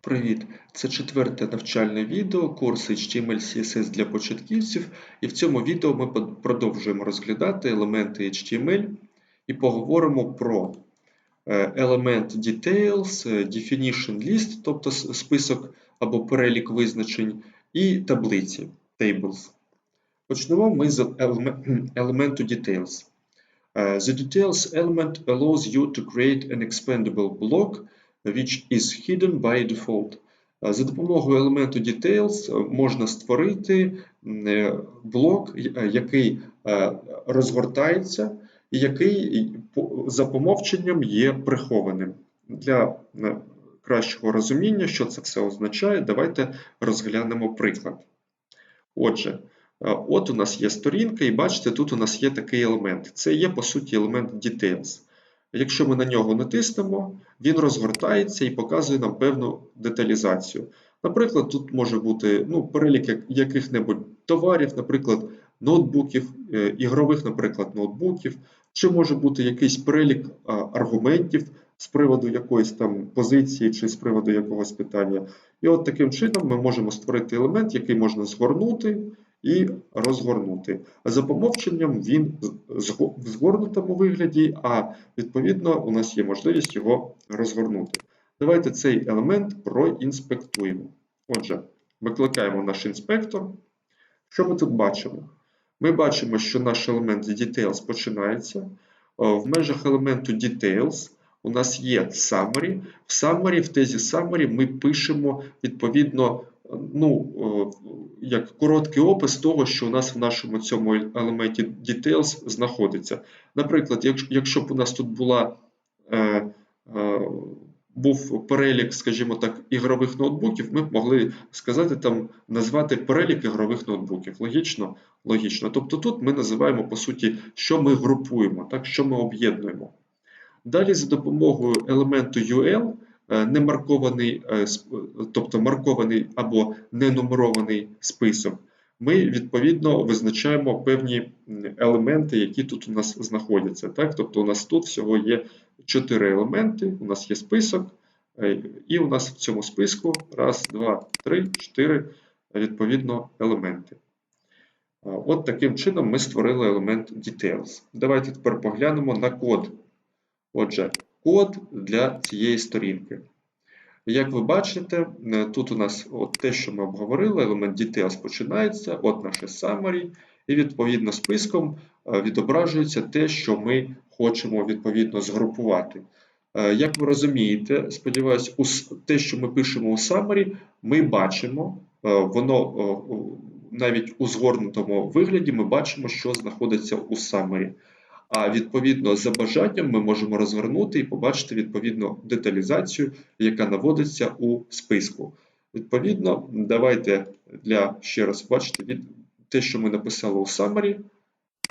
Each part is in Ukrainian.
Привіт! Це четверте навчальне відео курсу HTML CSS для початківців, і в цьому відео ми продовжуємо розглядати елементи HTML і поговоримо про е, елемент Details, е, Definition List, тобто список або перелік визначень, і таблиці Tables. Почнемо ми з елементу Details. Uh, the details element allows you to create an expandable block which is hidden by default. Uh, За допомогою елементу details uh, можна створити е, блок, е, який е, розгортається і який за помовченням є прихованим. Для е, кращого розуміння, що це все означає, давайте розглянемо приклад. Отже, Е, От у нас є сторінка, і бачите, тут у нас є такий елемент. Це є, по суті, елемент Details. Якщо ми на нього натиснемо, він розгортається і показує нам певну деталізацію. Наприклад, тут може бути ну, перелік як- яких-небудь товарів, наприклад, ноутбуків, е, ігрових, наприклад, ноутбуків, чи може бути якийсь перелік аргументів з приводу якоїсь там позиції чи з приводу якогось питання. І от таким чином ми можемо створити елемент, який можна згорнути і розгорнути. За помовченням він в згорнутому вигляді, а відповідно у нас є можливість його розгорнути. Давайте цей елемент проінспектуємо. Отже, викликаємо наш інспектор. Що ми тут бачимо? Ми бачимо, що наш елемент Details починається. В межах елементу Details у нас є Summary. В Summary, в тезі Summary ми пишемо відповідно ну, як короткий опис того, що у нас в нашому цьому елементі Details знаходиться. Наприклад, якщо, б у нас тут була, е, е, був перелік, скажімо так, ігрових ноутбуків, ми б могли сказати там, назвати перелік ігрових ноутбуків. Логічно? Логічно. Тобто тут ми називаємо, по суті, що ми групуємо, так, що ми об'єднуємо. Далі за допомогою елементу UL е, немаркований, е, тобто маркований або ненумерований список, ми відповідно визначаємо певні елементи, які тут у нас знаходяться. Так? Тобто у нас тут всього є чотири елементи, у нас є список, е, і у нас в цьому списку раз, два, три, чотири відповідно елементи. От таким чином ми створили елемент Details. Давайте тепер поглянемо на код. Отже, код для цієї сторінки. Як ви бачите, е, тут у нас от те, що ми обговорили, елемент Details починається, от наше summary, і відповідно списком е, відображується те, що ми хочемо відповідно згрупувати. Е, Як ви розумієте, сподіваюсь, у с- те, що ми пишемо у summary, ми бачимо, воно навіть у згорнутому вигляді ми бачимо, що знаходиться у summary. А відповідно за бажанням ми можемо розгорнути і побачити відповідно деталізацію, яка наводиться у списку. Відповідно, давайте для ще раз бачите, від те, що ми написали у summary,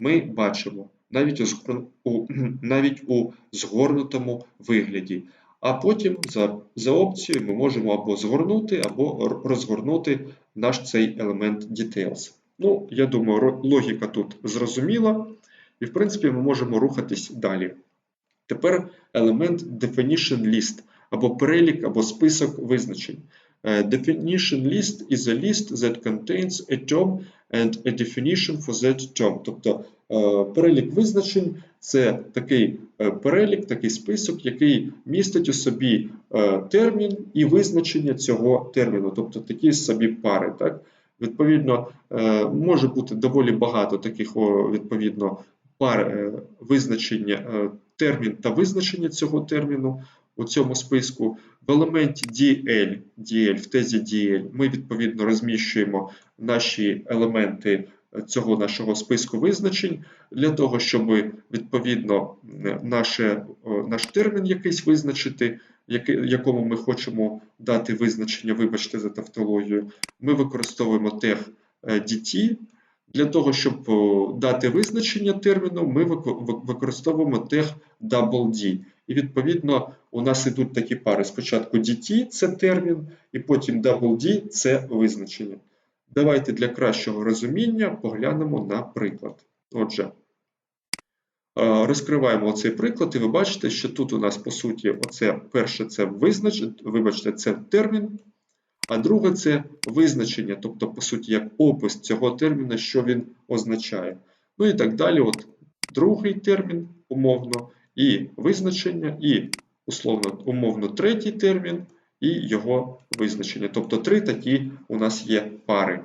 ми бачимо навіть у, у, навіть у згорнутому вигляді. А потім за, за опцією ми можемо або згорнути, або розгорнути наш цей елемент Details. Ну, я думаю, логіка тут зрозуміла. І, в принципі, ми можемо рухатись далі. Тепер елемент definition list, або перелік, або список визначень. Е, Definition list is a list that contains a term and a definition for that term. Тобто е, перелік визначень це такий е, перелік, такий список, який містить у собі термін і визначення цього терміну, тобто такі собі пари. Так? Відповідно, може бути доволі багато таких відповідно пар е, визначення, е, термін та визначення цього терміну у цьому списку. В елементі DL, DL, в тезі DL ми відповідно розміщуємо наші елементи е, цього нашого списку визначень для того, щоб відповідно наше, наш термін якийсь визначити, якому ми хочемо дати визначення, вибачте за тавтологію, ми використовуємо тег DT, для того, щоб дати визначення терміну, ми використовуємо тег DoubleD. І відповідно у нас ідуть такі пари. Спочатку DT це термін, і потім DoubleD це визначення. Давайте для кращого розуміння поглянемо на приклад. Отже, Розкриваємо цей приклад, і ви бачите, що тут у нас, по суті, оце перше це визнач... вибачте, це термін, а друге це визначення, тобто, по суті, як опис цього терміна, що він означає. Ну і так далі. От другий термін, умовно, і визначення, і условно, умовно, третій термін, і його визначення. Тобто три такі у нас є пари.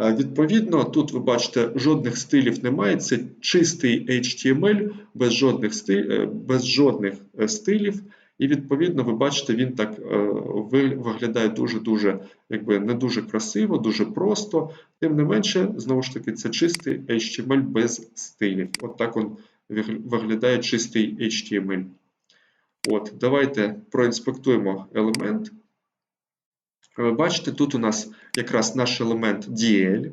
Е, Відповідно, тут ви бачите, жодних стилів немає. Це чистий HTML без жодних, стиль, е, без жодних е, стилів. І відповідно, ви бачите, він так е, виглядає дуже-дуже якби не дуже красиво, дуже просто. Тим не менше, знову ж таки, це чистий HTML без стилів. От так він виглядає чистий HTML. От, давайте проінспектуємо елемент. Ви бачите, тут у нас якраз наш елемент DL,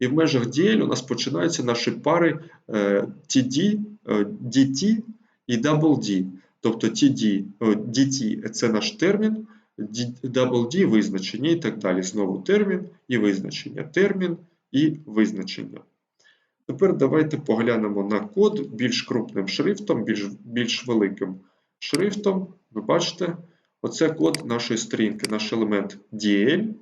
і в межах DL у нас починаються наші пари е, TD, е, DT і DD. Тобто TD, DT це наш термін, D- DD визначення і так далі. Знову термін і визначення, термін і визначення. Тепер давайте поглянемо на код більш крупним шрифтом, більш, більш великим шрифтом. Ви бачите, оце код нашої сторінки, наш елемент DL,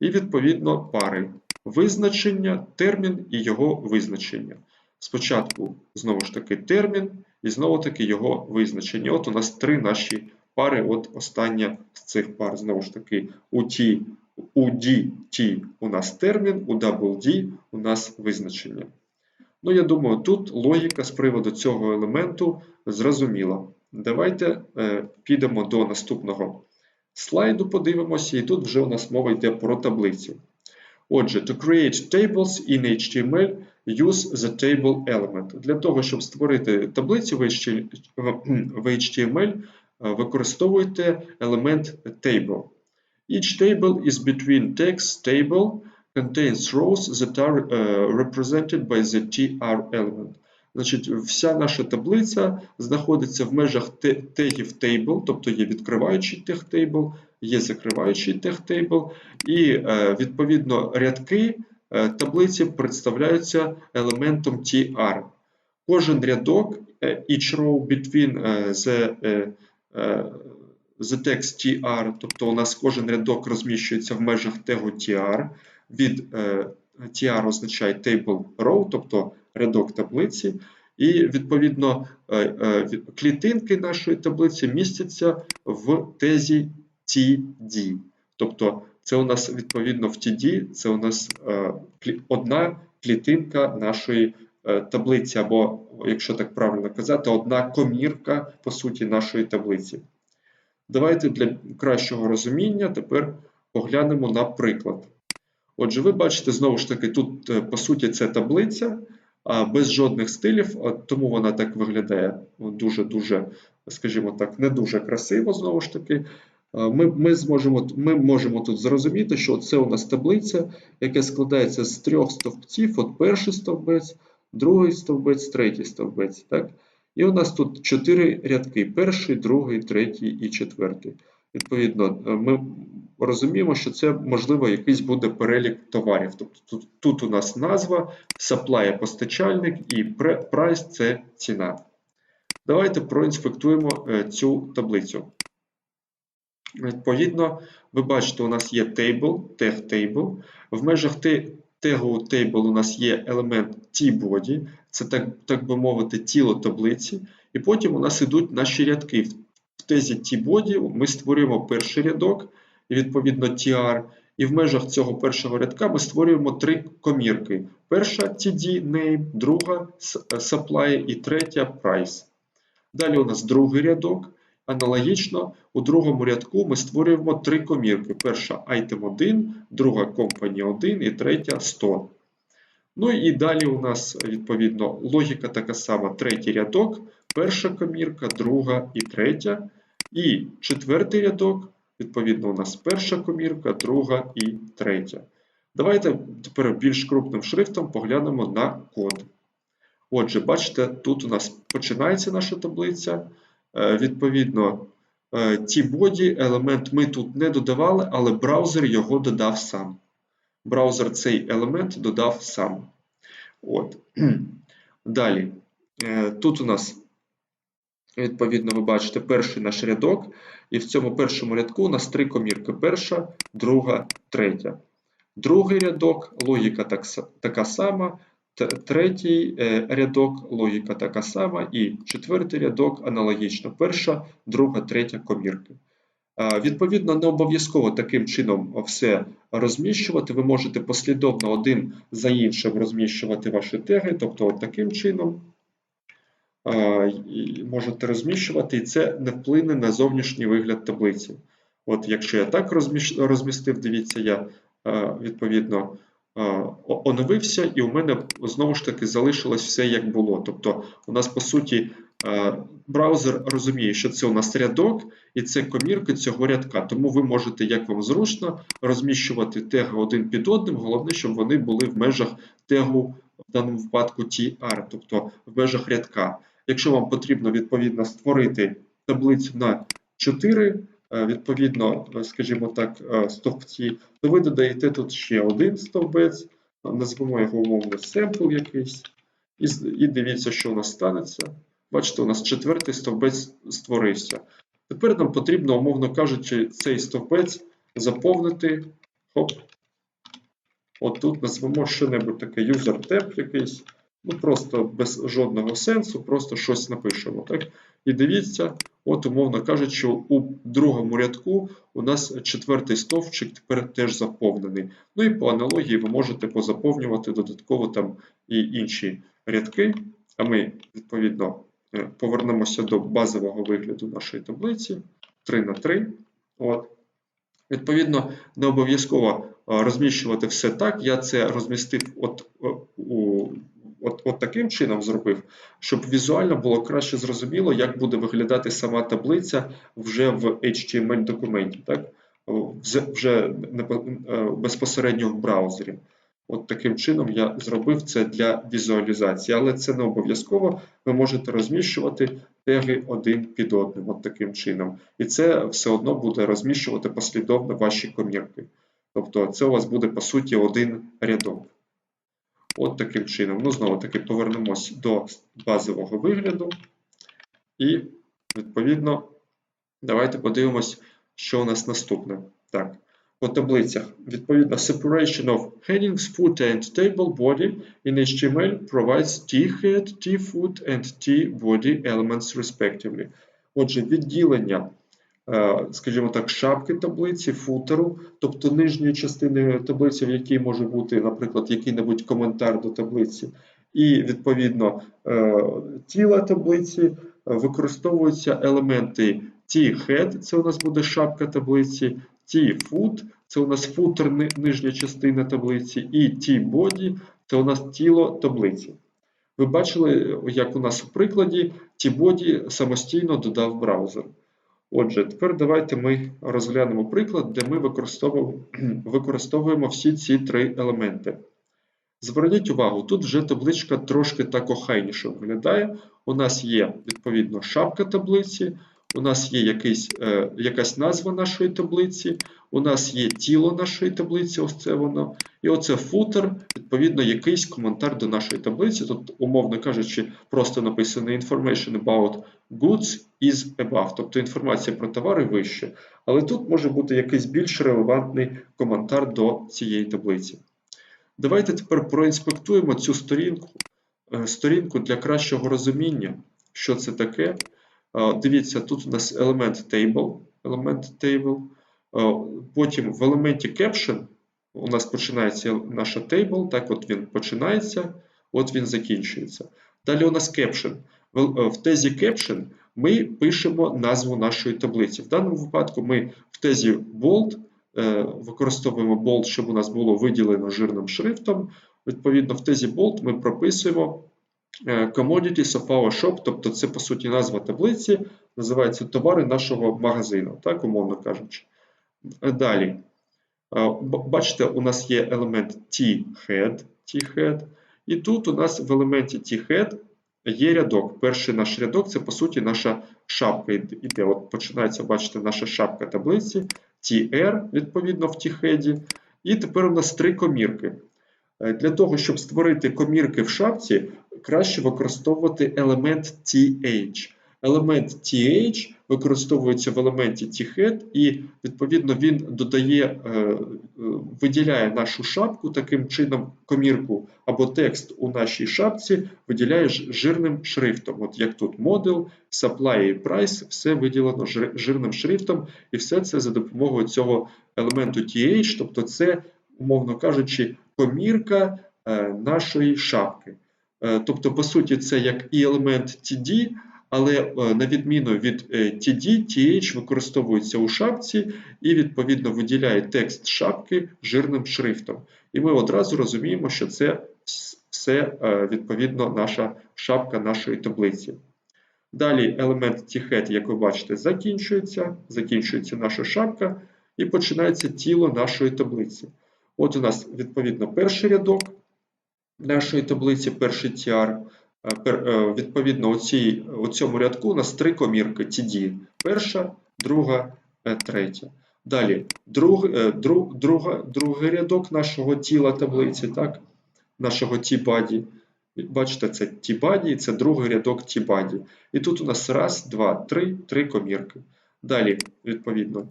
і відповідно пари визначення, термін і його визначення. Спочатку, знову ж таки, термін, і знову таки його визначення. От у нас три наші пари, от остання з цих пар. Знову ж таки, у T, у DT у нас термін, у WD у нас визначення. Ну, я думаю, тут логіка з приводу цього елементу зрозуміла. Давайте е, підемо до наступного слайду, подивимося, і тут вже у нас мова йде про таблицю. Отже, to create tables in HTML, use the table element. Для того, щоб створити таблицю в HTML, е, використовуйте елемент table. Each table is between text table contains rows that are uh, represented by the tr element. Значить, вся наша таблиця знаходиться в межах тегів table, тобто є відкриваючий тег table, є закриваючий тег table, і е, відповідно рядки е, таблиці представляються елементом tr. Кожен рядок, е, each row between е, the, е, е, the text tr, тобто у нас кожен рядок розміщується в межах тегу tr. Від е, tr означає table row, тобто рядок таблиці. І відповідно е, е, від- клітинки нашої таблиці містяться в тезі TD. Тобто це у нас відповідно в TD, це у нас е, одна клітинка нашої е, таблиці, або, якщо так правильно казати, одна комірка по суті нашої таблиці. Давайте для кращого розуміння тепер поглянемо на приклад. Отже, ви бачите, знову ж таки, тут е, по суті це таблиця без жодних стилів, тому вона так виглядає дуже-дуже, скажімо так, не дуже красиво, знову ж таки. А, Ми, ми, зможемо, ми можемо тут зрозуміти, що це у нас таблиця, яка складається з трьох стовпців: от перший стовбець, другий стовбець, третій стовбець. Так? І у нас тут чотири рядки: перший, другий, третій і четвертий. Відповідно, е, ми розуміємо, що це можливо якийсь буде перелік товарів. Тобто тут, тут у нас назва, supply – постачальник і price – це ціна. Давайте проінспектуємо е, цю таблицю. Відповідно, ви бачите, у нас є table, tag table. В межах тегу table у нас є елемент t-body, це так, так би мовити, тіло таблиці. І потім у нас йдуть наші рядки. В- тезі t-body ми створюємо перший рядок, і відповідно tr. І в межах цього першого рядка ми створюємо три комірки. Перша TD name, друга с- supply і третя price. Далі у нас другий рядок. Аналогічно, у другому рядку ми створюємо три комірки. Перша item 1, друга company 1 і третя 100. Ну і далі у нас, відповідно, логіка така сама. Третій рядок, перша комірка, друга і третя. І четвертий рядок, відповідно, у нас перша комірка, друга і третя. Давайте тепер більш крупним шрифтом поглянемо на код. Отже, бачите, тут у нас починається наша таблиця. Е, Відповідно, е, T-body елемент ми тут не додавали, але браузер його додав сам. Браузер цей елемент додав сам. От. Далі. Е, Тут у нас, відповідно, ви бачите перший наш рядок, і в цьому першому рядку у нас три комірки: перша, друга, третя. Другий рядок, логіка так, така сама, третій е, рядок, логіка така сама, і четвертий рядок аналогічно. Перша, друга, третя комірки. Е, Відповідно, не обов'язково таким чином все розміщувати. Ви можете послідовно один за іншим розміщувати ваші теги, тобто от таким чином е, можете розміщувати, і це не вплине на зовнішній вигляд таблиці. От якщо я так розмістив, дивіться, я відповідно оновився, і у мене знову ж таки залишилось все як було. Тобто, у нас по суті е, браузер розуміє, що це у нас рядок, і це комірки цього рядка. Тому ви можете, як вам зручно, розміщувати теги один під одним. Головне, щоб вони були в межах тегу, в даному випадку TR, тобто в межах рядка. Якщо вам потрібно відповідно створити таблицю на 4, е, відповідно, е, скажімо так, е, стовпці, то ви додаєте тут ще один стовбець, е, назвемо його умовно семпл якийсь, і дивіться, що у нас станеться. Бачите, у нас четвертий стовбець створився. Тепер нам потрібно, умовно кажучи, цей стовбець заповнити. Хоп. От тут назвемо що-небудь таке user tab якийсь. Ну, просто без жодного сенсу, просто щось напишемо. Так? І дивіться, от, умовно кажучи, у другому рядку у нас четвертий стовпчик тепер теж заповнений. Ну і по аналогії ви можете позаповнювати додатково там і інші рядки. А ми, відповідно, е, повернемося до базового вигляду нашої таблиці 3 на 3. От. Відповідно, не обов'язково е, розміщувати все так. Я це розмістив от, е, от, от таким чином зробив, щоб візуально було краще зрозуміло, як буде виглядати сама таблиця вже в HTML документі, так? Вже безпосередньо в браузері. От таким чином я зробив це для візуалізації, але це не обов'язково. Ви можете розміщувати теги один під одним, от таким чином. І це все одно буде розміщувати послідовно ваші комірки. Тобто це у вас буде по суті один рядок. От таким чином. Ну, знову таки, повернемось до базового вигляду. І, відповідно, давайте подивимось, що у нас наступне. Так, по таблицях. Відповідно, separation of headings, footer and table body in HTML provides t-head, t-foot and t-body elements respectively. Отже, відділення, скажімо так, шапки таблиці, футеру, тобто нижньої частини таблиці, в якій може бути, наприклад, який-небудь коментар до таблиці, і відповідно е, тіла таблиці е, використовуються елементи t-head, це у нас буде шапка таблиці, t-foot, це у нас футер нижня частина таблиці, і t-body, це у нас тіло таблиці. Ви бачили, як у нас у прикладі t-body самостійно додав браузер. Отже, тепер давайте ми розглянемо приклад, де ми використовуємо, всі ці три елементи. Зверніть увагу, тут вже табличка трошки так охайніше виглядає. У нас є, відповідно, шапка таблиці, у нас є якийсь, е, якась назва нашої таблиці, у нас є тіло нашої таблиці, ось це воно. І оце футер, відповідно, якийсь коментар до нашої таблиці. Тут, умовно кажучи, просто написано information about goods is above, тобто інформація про товари вище. Але тут може бути якийсь більш релевантний коментар до цієї таблиці. Давайте тепер проінспектуємо цю сторінку, е, сторінку для кращого розуміння, що це таке. Е, Дивіться, тут у нас елемент table, елемент table. Е, Потім в елементі caption у нас починається наша table, так от він починається, от він закінчується. Далі у нас caption. В е, тезі caption ми пишемо назву нашої таблиці. В даному випадку ми в тезі bold е, використовуємо bold, щоб у нас було виділено жирним шрифтом. Відповідно, в тезі bold ми прописуємо е, commodities of our shop, тобто це по суті назва таблиці, називається товари нашого магазину, так, умовно кажучи. Далі. Бачите, у нас є елемент t-head, t-head, і тут у нас в елементі t-head є рядок. Перший наш рядок це по суті наша шапка іде-. От починається, бачите, наша шапка таблиці, tr, відповідно, в t-head. І тепер у нас три комірки. Е, Для того, щоб створити комірки в шапці, краще використовувати елемент TH. Елемент TH використовується в елементі T-head і, відповідно, він додає, е, е, виділяє нашу шапку таким чином, комірку або текст у нашій шапці виділяє жирним шрифтом. От як тут model, supply і price, все виділено жирним шрифтом, і все це за допомогою цього елементу TH, тобто це, умовно кажучи, комірка е, нашої шапки. Тобто, по суті, це як і елемент TD, але е, на відміну від е, TD, TH використовується у шапці і відповідно виділяє текст шапки жирним шрифтом. І ми одразу розуміємо, що це все е, відповідно наша шапка нашої таблиці. Далі елемент T-head, як ви бачите, закінчується, закінчується наша шапка і починається тіло нашої таблиці. От у нас відповідно перший рядок нашої таблиці, перший TR. Е, е, Відповідно, у, цій, у цьому рядку у нас три комірки TD. Перша, друга, е, третя. Далі друг, друг, друга, другий рядок нашого тіла таблиці, так? нашого T-body. Бачите, це T-body, і це другий рядок T-body. І тут у нас раз, два, три, три комірки. Далі, відповідно,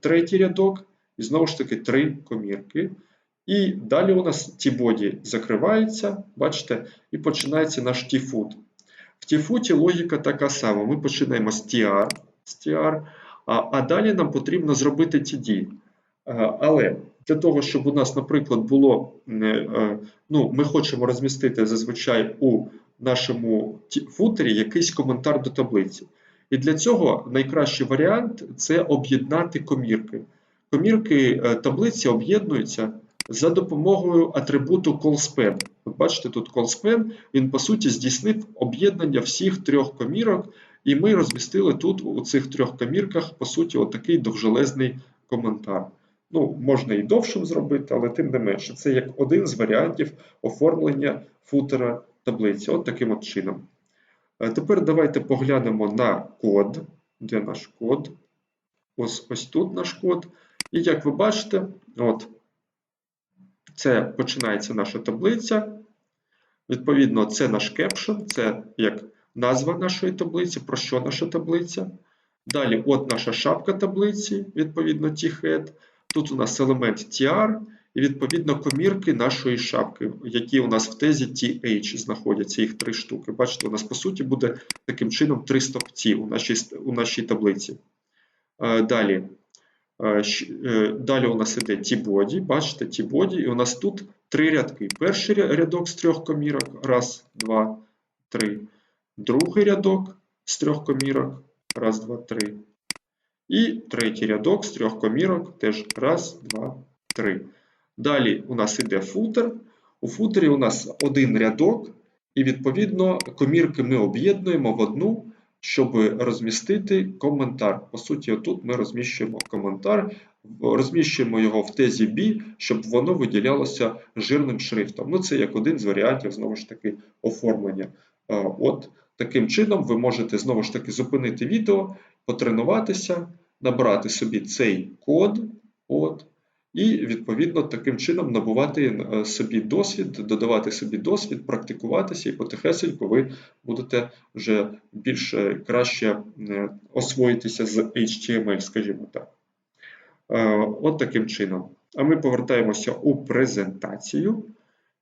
третій рядок, і знову ж таки три комірки. І далі у нас T-body закривається, бачите, і починається наш T-foot. В T-foot логіка така сама. Ми починаємо з TR, з TR а, а далі нам потрібно зробити TD. Е, Але для того, щоб у нас, наприклад, було, е, ну, ми хочемо розмістити зазвичай у нашому футері якийсь коментар до таблиці. І для цього найкращий варіант це об'єднати комірки. Комірки е, таблиці об'єднуються за допомогою атрибуту callspan. От бачите, тут callspan, він по суті здійснив об'єднання всіх трьох комірок, і ми розмістили тут у цих трьох комірках, по суті, отакий довжелезний коментар. Ну, можна і довшим зробити, але тим не менше, це як один з варіантів оформлення футера таблиці. От таким от чином. Е, Тепер давайте поглянемо на код. Де наш код? Ось, ось тут наш код. І як ви бачите, от, це починається наша таблиця. Відповідно, це наш кепшн, це як назва нашої таблиці, про що наша таблиця. Далі, от наша шапка таблиці, відповідно, T-head. Тут у нас елемент TR і, відповідно, комірки нашої шапки, які у нас в тезі TH знаходяться, їх три штуки. Бачите, у нас, по суті, буде таким чином три стопці у нашій, у нашій таблиці. Е, Далі. Е, е, Далі у нас іде T-body, бачите, T-body, і у нас тут три рядки. Перший рядок з трьох комірок, раз, два, три. Другий рядок з трьох комірок, раз, два, три. І третій рядок з трьох комірок, теж раз, два, три. Далі у нас іде футер. У футері у нас один рядок, і відповідно комірки ми об'єднуємо в одну, щоб розмістити коментар. По суті, отут ми розміщуємо коментар, розміщуємо його в тезі B, щоб воно виділялося жирним шрифтом. Ну, це як один з варіантів, знову ж таки, оформлення. От таким чином ви можете знову ж таки зупинити відео, потренуватися, набрати собі цей код. От, і, відповідно, таким чином набувати е, собі досвід, додавати собі досвід, практикуватися, і потихесеньку ви будете вже більш е, краще е, освоїтися з HTML, скажімо так. От таким чином. А ми повертаємося у презентацію.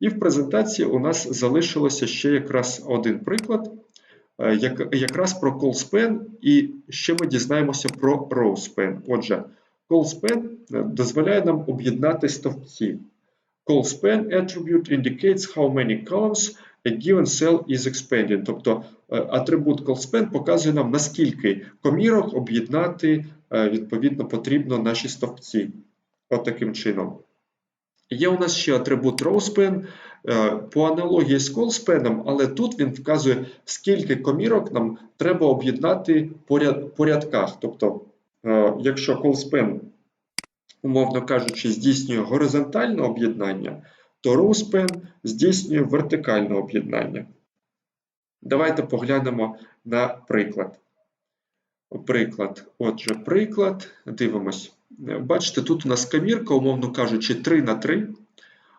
І в презентації у нас залишилося ще якраз один приклад, як, якраз про callspan, і ще ми дізнаємося про rowspan. Отже, callspan е, дозволяє нам об'єднати стовпці. Callspan attribute indicates how many columns a given cell is expanded. Тобто е, атрибут callspan показує нам, наскільки комірок об'єднати е, відповідно потрібно наші стовпці. От таким чином. Є у нас ще атрибут rowspan по аналогії з callspan, але тут він вказує, скільки комірок нам треба об'єднати по рядках. Тобто, якщо callspan, умовно кажучи, здійснює горизонтальне об'єднання, то rowspan здійснює вертикальне об'єднання. Давайте поглянемо на приклад. Приклад. Отже, приклад. Дивимось. Е, Бачите, тут у нас камірка, умовно кажучи, 3 на 3.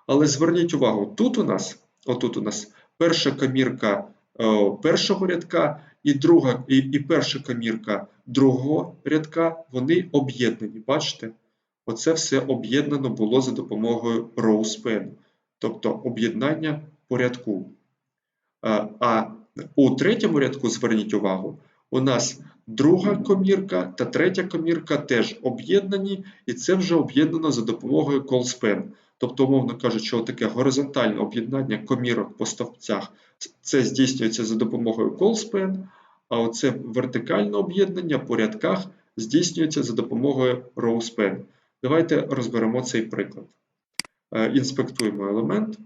Але зверніть увагу, тут у нас, отут у нас перша комірка е, першого рядка і друга, і, і перша комірка другого рядка, вони об'єднані. Бачите? Оце все об'єднано було за допомогою row span, тобто об'єднання порядку. А, у третьому рядку, зверніть увагу, у нас друга комірка та третя комірка теж об'єднані, і це вже об'єднано за допомогою call. Тобто, умовно кажучи, таке горизонтальне об'єднання комірок по стовпцях це здійснюється за допомогою span, а оце вертикальне об'єднання по рядках здійснюється за допомогою span. Давайте розберемо цей приклад. Е, Інспектуємо елемент.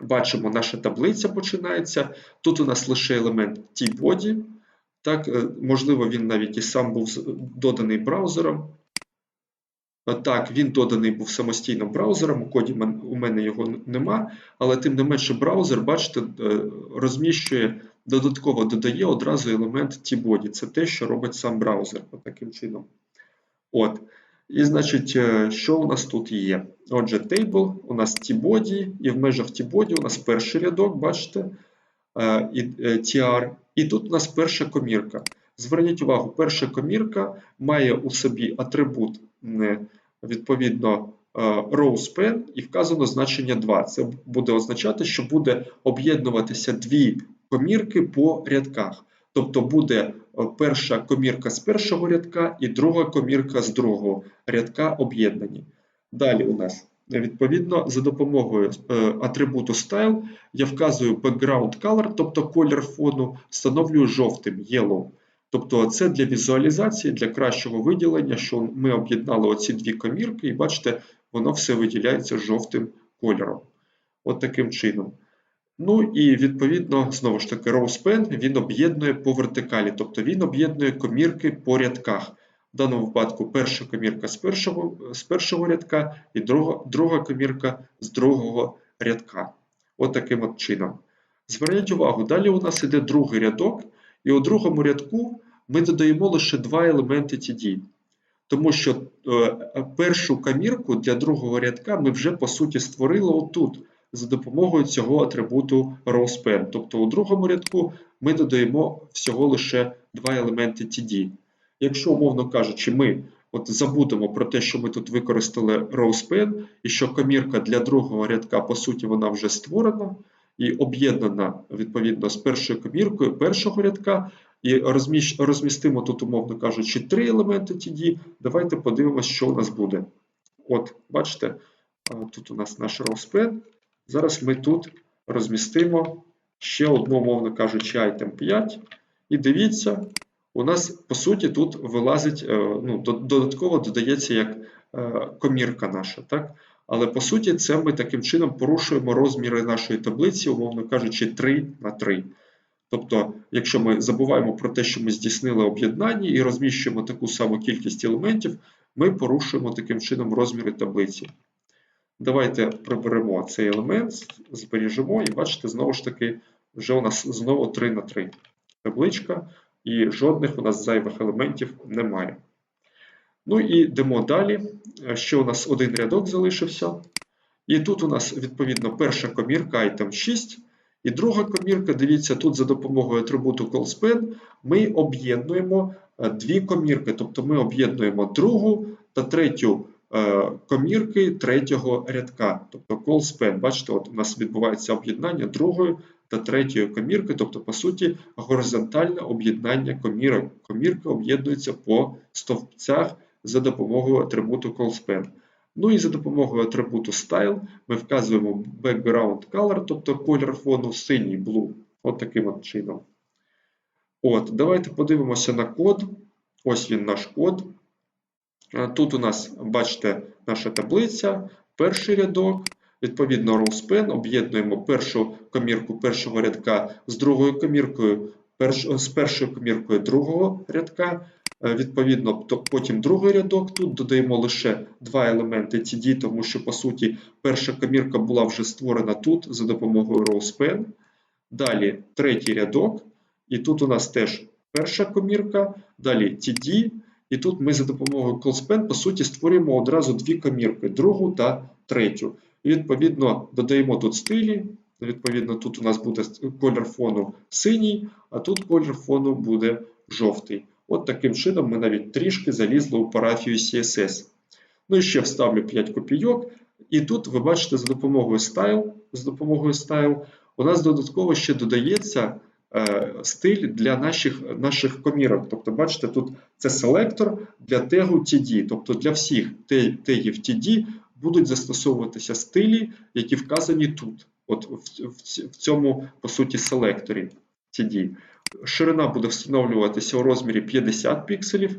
Бачимо, наша таблиця починається. Тут у нас лише елемент T-body. Е, можливо, він навіть і сам був доданий браузером. Так, він доданий був самостійно браузером, у коді у мене його нема, але тим не менше браузер, бачите, е, розміщує, додатково додає одразу елемент T-body. Це те, що робить сам браузер таким чином. От. І значить, е, що у нас тут є? Отже, table, у нас T-body, і в межах T-body у нас перший рядок, бачите, е, і tr, і тут у нас перша комірка. Зверніть увагу, перша комірка має у собі атрибут відповідно е, row span і вказано значення 2. Це буде означати, що буде об'єднуватися дві комірки по рядках. Тобто буде е, перша комірка з першого рядка і друга комірка з другого рядка об'єднані. Далі у нас відповідно за допомогою е, атрибуту style я вказую background color, тобто колір фону, встановлюю жовтим yellow. Тобто це для візуалізації, для кращого виділення, що ми об'єднали оці дві комірки, і бачите, воно все виділяється жовтим кольором. От таким чином. Ну і відповідно, знову ж таки, row span він об'єднує по вертикалі, тобто він об'єднує комірки по рядках. В даному випадку перша комірка з першого, з першого рядка і друга, друга комірка з другого рядка. От таким от чином. Зверніть увагу, далі у нас іде другий рядок, і у другому рядку ми додаємо лише два елементи TD. Тому що е, першу комірку для другого рядка ми вже по суті створили отут за допомогою цього атрибуту rowSpan. Тобто у другому рядку ми додаємо всього лише два елементи TD. Якщо, умовно кажучи, ми от забудемо про те, що ми тут використали rowSpan, і що комірка для другого рядка, по суті, вона вже створена і об'єднана відповідно з першою коміркою першого рядка, і розмістимо тут, умовно кажучи, три елементи TD. Давайте подивимося, що у нас буде. От, бачите, тут у нас наш rowSpan. Зараз ми тут розмістимо ще одну, умовно кажучи, item 5. І дивіться, у нас, по суті, тут вилазить, ну, додатково додається як комірка наша. так? Але по суті, це ми таким чином порушуємо розміри нашої таблиці, умовно кажучи, 3 на 3. Тобто, якщо ми забуваємо про те, що ми здійснили об'єднання і розміщуємо таку саму кількість елементів, ми порушуємо таким чином розміри таблиці. Давайте приберемо цей елемент, збережемо, і бачите, знову ж таки, вже у нас знову 3 на 3 табличка, і жодних у нас зайвих елементів немає. Ну і йдемо далі. Ще у нас один рядок залишився. І тут у нас, відповідно, перша комірка item 6. І друга комірка, дивіться, тут за допомогою атрибуту callSpan ми об'єднуємо дві комірки. Тобто ми об'єднуємо другу та третю комірки третього рядка. Тобто callSpan. Бачите, от у нас відбувається об'єднання другої та третьої комірки, тобто, по суті, горизонтальне об'єднання комірок. Комірки об'єднуються по стовпцях за допомогою атрибуту callSpan. Ну і за допомогою атрибуту Style ми вказуємо background color, тобто колір фону синій blue. От таким от чином. От, Давайте подивимося на код. Ось він наш код. Тут у нас, бачите, наша таблиця, перший рядок. Відповідно, rowSpan, об'єднуємо першу комірку першого рядка з другою коміркою, перш, з першою коміркою другого рядка. Відповідно, потім другий рядок. Тут додаємо лише два елементи TD, тому що, по суті, перша комірка була вже створена тут за допомогою rowSpan. Далі третій рядок. І тут у нас теж перша комірка, далі TD. І тут ми за допомогою callSpan, по суті, створюємо одразу дві комірки, другу та третю. І відповідно додаємо тут стилі, Відповідно, тут у нас буде колір фону синій, а тут колір фону буде жовтий. От таким чином ми навіть трішки залізли у парафію CSS. Ну і ще вставлю 5 копійок. І тут ви бачите, за допомогою Style, з допомогою Style у нас додатково ще додається е, стиль для наших, наших комірок. Тобто, бачите, тут це селектор для тегу TD. Тобто для всіх тегів TD будуть застосовуватися стилі, які вказані тут, от в, в, в цьому, по суті, селекторі TD. Ширина буде встановлюватися у розмірі 50 пікселів.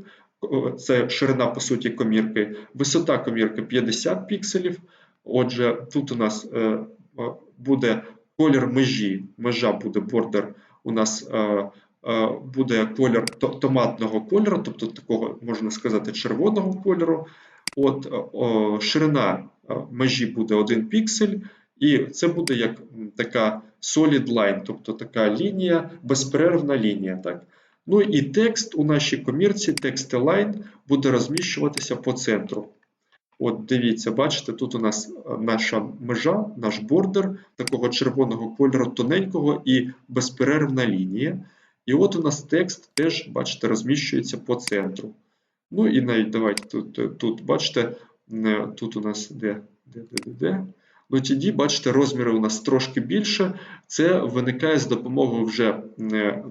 Це ширина, по суті, комірки. Висота комірки 50 пікселів. Отже, тут у нас е, е, буде колір межі. Межа буде бордер. У нас е, буде колір томатного кольору, тобто такого, можна сказати, червоного кольору. От ширина межі буде 1 піксель, і це буде як така solid line, тобто така лінія, безперервна лінія. Так? Ну і текст у нашій комірці, текст line, буде розміщуватися по центру. От дивіться, бачите, тут у нас е, наша межа, наш бордер такого червоного кольору, тоненького і безперервна лінія. І от у нас текст теж, бачите, розміщується по центру. Ну і навіть давайте тут, е, тут бачите, е, тут у нас де, де, де, де, де. Ну, TD, бачите, розміри у нас трошки більше. Це виникає з допомогою вже е,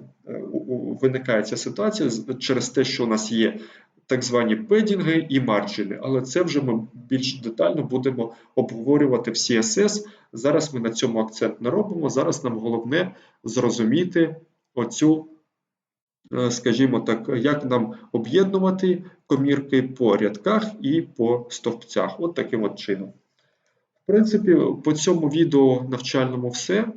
виникає ця ситуація через те, що у нас є так звані педінги і марджини, але це вже ми більш детально будемо обговорювати в CSS. Зараз ми на цьому акцент не робимо. Зараз нам головне зрозуміти оцю, е, скажімо так, як нам об'єднувати комірки по рядках і по стовпцях. От таким от чином. Принципі, по цьому відео навчальному все.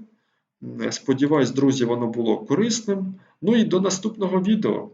Сподіваюсь, друзі, воно було корисним. Ну і до наступного відео.